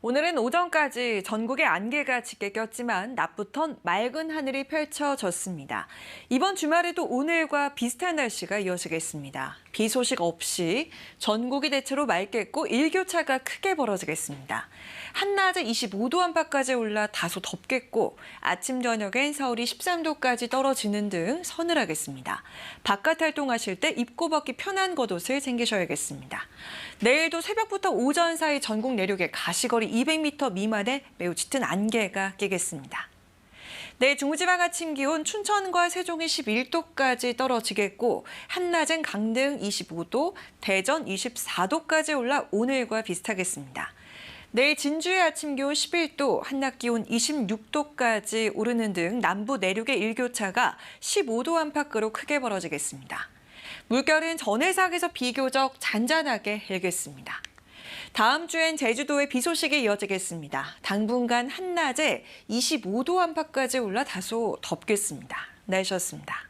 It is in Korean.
오늘은 오전까지 전국에 안개가 짙게 꼈지만 낮부턴 맑은 하늘이 펼쳐졌습니다. 이번 주말에도 오늘과 비슷한 날씨가 이어지겠습니다. 비 소식 없이 전국이 대체로 맑겠고 일교차가 크게 벌어지겠습니다. 한낮에 25도 안팎까지 올라 다소 덥겠고 아침 저녁엔 서울이 13도까지 떨어지는 등 서늘하겠습니다. 바깥 활동하실 때 입고 벗기 편한 겉옷을 챙기셔야겠습니다. 내일도 새벽부터 오전 사이 전국 내륙에 가시거리 200m 미만의 매우 짙은 안개가 끼겠습니다. 내일 중부지방 아침 기온 춘천과 세종이 11도까지 떨어지겠고 한낮엔 강릉 25도, 대전 24도까지 올라 오늘과 비슷하겠습니다. 내일 진주의 아침 기온 11도, 한낮 기온 26도까지 오르는 등 남부 내륙의 일교차가 15도 안팎으로 크게 벌어지겠습니다. 물결은 전해상에서 비교적 잔잔하게 일겠습니다. 다음 주엔 제주도의 비 소식이 이어지겠습니다. 당분간 한낮에 25도 안팎까지 올라 다소 덥겠습니다. 날씨였습니다.